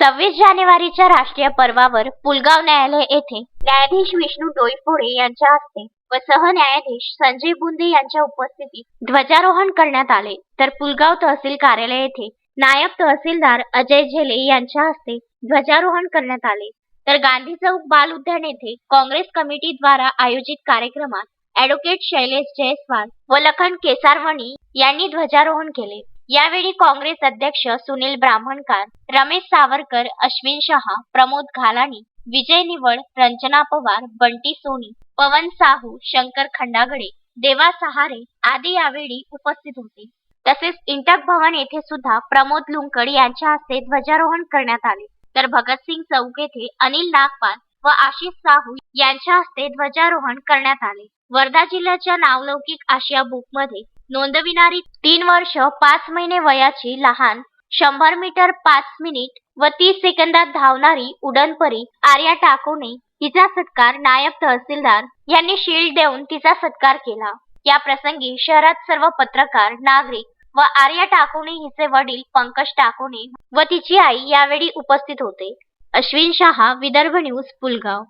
सव्वीस जानेवारीच्या राष्ट्रीय पर्वावर पुलगाव न्यायालय येथे न्यायाधीश विष्णू डोईफोडे यांच्या हस्ते व सहन्यायाधीश संजय बुंदे यांच्या उपस्थितीत ध्वजारोहण करण्यात आले. तर पुलगाव तहसील कार्यालय येथे नायब तहसीलदार अजय झेले यांच्या हस्ते ध्वजारोहण करण्यात आले. तर गांधी चौक बाल उद्यान येथे काँग्रेस कमिटीद्वारा आयोजित कार्यक्रमात ऍडव्होकेट शैलेश जयस्वाल व लखन केसारवणी यांनी ध्वजारोहण केले. यावेळी काँग्रेस अध्यक्ष सुनील ब्राह्मणकार रमेश सावरकर अश्विन शहा प्रमोद घालानी विजय निवड रंजना पवार बंटी सोनी पवन साहू शंकर खंडागडे देवा सहारे आदी यावेळी उपस्थित होते. तसेच इंटक भवन येथे सुद्धा प्रमोद लुंकड यांच्या हस्ते ध्वजारोहण करण्यात आले. तर भगतसिंग चौक येथे अनिल नागपाल व आशिष साहू यांच्या हस्ते ध्वजारोहण करण्यात आले. वर्धा जिल्ह्याच्या नावलौकिक आशिया बुकमध्ये नोंदविणारी तीन वर्ष पाच महिने वयाची लहान शंभर मीटर पाच मिनिट व तीस सेकंदात धावणारी उडनपरी आर्या टाकोने तिचा सत्कार नायब तहसीलदार यांनी शील्ड देऊन तिचा सत्कार केला. या प्रसंगी शहरात सर्व पत्रकार नागरिक व आर्या टाकोने हिचे वडील पंकज टाकोने व तिची आई यावेळी उपस्थित होते. अश्विन शहा विदर्भ न्यूज पुलगाव.